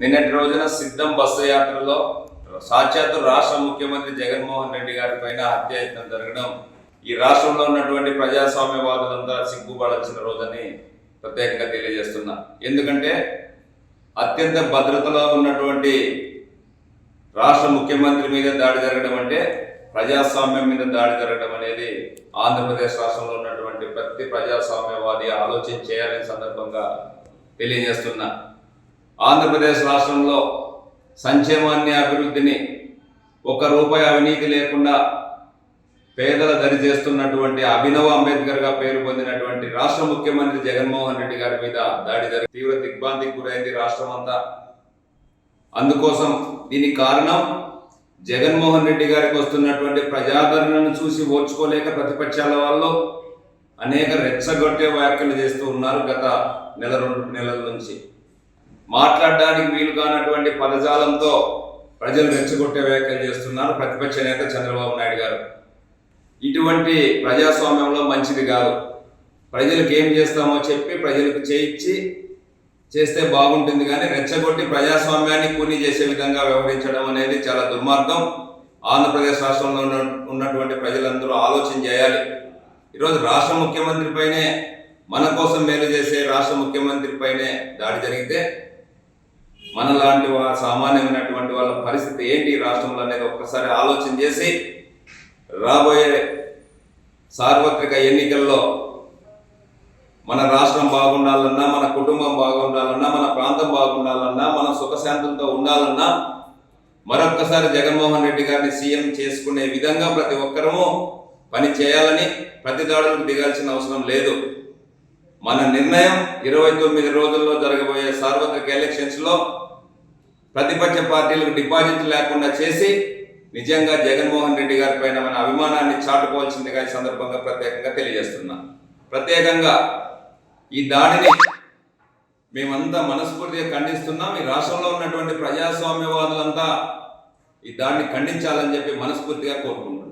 నిన్నటి రోజున సిద్ధం బస్సు యాత్రలో సాక్షాత్తు రాష్ట్ర ముఖ్యమంత్రి జగన్మోహన్ రెడ్డి గారి పైన హత్యాయత్నం జరగడం ఈ రాష్ట్రంలో ఉన్నటువంటి ప్రజాస్వామ్యవాదులంతా సిగ్గుపడాల్సిన రోజని ప్రత్యేకంగా తెలియజేస్తున్నా. ఎందుకంటే అత్యంత భద్రతలో ఉన్నటువంటి రాష్ట్ర ముఖ్యమంత్రి మీద దాడి జరగడం అంటే ప్రజాస్వామ్యం మీద దాడి జరగడం అనేది ఆంధ్రప్రదేశ్ రాష్ట్రంలో ఉన్నటువంటి ప్రతి ప్రజాస్వామ్యవాది ఆలోచన చేయాలని సందర్భంగా తెలియజేస్తున్నా. ఆంధ్రప్రదేశ్ రాష్ట్రంలో సంక్షేమాన్ని అభివృద్ధిని ఒక్క రూపాయి అవినీతి లేకుండా పేదల దరి చేస్తున్నటువంటి అభినవ అంబేద్కర్గా పేరు పొందినటువంటి రాష్ట్ర ముఖ్యమంత్రి జగన్మోహన్ రెడ్డి గారి మీద దాడి జరిగి తీవ్ర దిగ్భాంతికి గురైంది రాష్ట్రం అంతా అందుకోసం దీనికి కారణం జగన్మోహన్ రెడ్డి గారికి వస్తున్నటువంటి ప్రజాదరణను చూసి ఓర్చుకోలేక ప్రతిపక్షాల వాళ్ళు అనేక రెచ్చగొట్టే వ్యాఖ్యలు చేస్తూ ఉన్నారు గత నెల రెండు నెలల నుంచి. మాట్లాడడానికి వీలు కానటువంటి పదజాలంతో ప్రజలు రెచ్చగొట్టే వ్యాఖ్యలు చేస్తున్నారు ప్రతిపక్ష నేత చంద్రబాబు నాయుడు గారు. ఇటువంటి ప్రజాస్వామ్యంలో మంచిది కాదు. ప్రజలకు ఏం చేస్తామో చెప్పి ప్రజలకు చేయించి చేస్తే బాగుంటుంది కానీ రెచ్చగొట్టి ప్రజాస్వామ్యాన్ని కూని చేసే విధంగా వ్యవహరించడం అనేది చాలా దుర్మార్గం. ఆంధ్రప్రదేశ్ రాష్ట్రంలో ఉన్న ఉన్నటువంటి ప్రజలందరూ ఆలోచన చేయాలి. ఈరోజు రాష్ట్ర ముఖ్యమంత్రి పైనే మన కోసం మేలు చేసే రాష్ట్ర ముఖ్యమంత్రి పైనే దాడి జరిగితే మనలాంటి వాళ్ళ సామాన్యమైనటువంటి వాళ్ళ పరిస్థితి ఏంటి రాష్ట్రంలో అనేది ఒక్కసారి ఆలోచన చేసి రాబోయే సార్వత్రిక ఎన్నికల్లో మన రాష్ట్రం బాగుండాలన్నా మన కుటుంబం బాగుండాలన్నా మన ప్రాంతం బాగుండాలన్నా మన సుఖశాంతులతో ఉండాలన్నా మరొక్కసారి జగన్మోహన్ రెడ్డి గారిని సీఎం చేసుకునే విధంగా ప్రతి ఒక్కరము పని చేయాలని ప్రతి దాడులకు దిగాల్సిన అవసరం లేదు. మన నిర్ణయం ఇరవై తొమ్మిది రోజుల్లో జరగబోయే సార్వత్రిక ఎలక్షన్స్లో ప్రతిపక్ష పార్టీలకు డిపాజిట్ లేకుండా చేసి నిజంగా జగన్మోహన్ రెడ్డి గారి పైన మన అభిమానాన్ని చాటుకోవాల్సిందిగా ఈ సందర్భంగా ప్రత్యేకంగా తెలియజేస్తున్నా. ప్రత్యేకంగా ఈ దాడిని మేమంతా మనస్ఫూర్తిగా ఖండిస్తున్నాం. ఈ రాష్ట్రంలో ఉన్నటువంటి ప్రజాస్వామ్యవాదులంతా ఈ దాడిని ఖండించాలని చెప్పి మనస్ఫూర్తిగా కోరుకుంటున్నాం.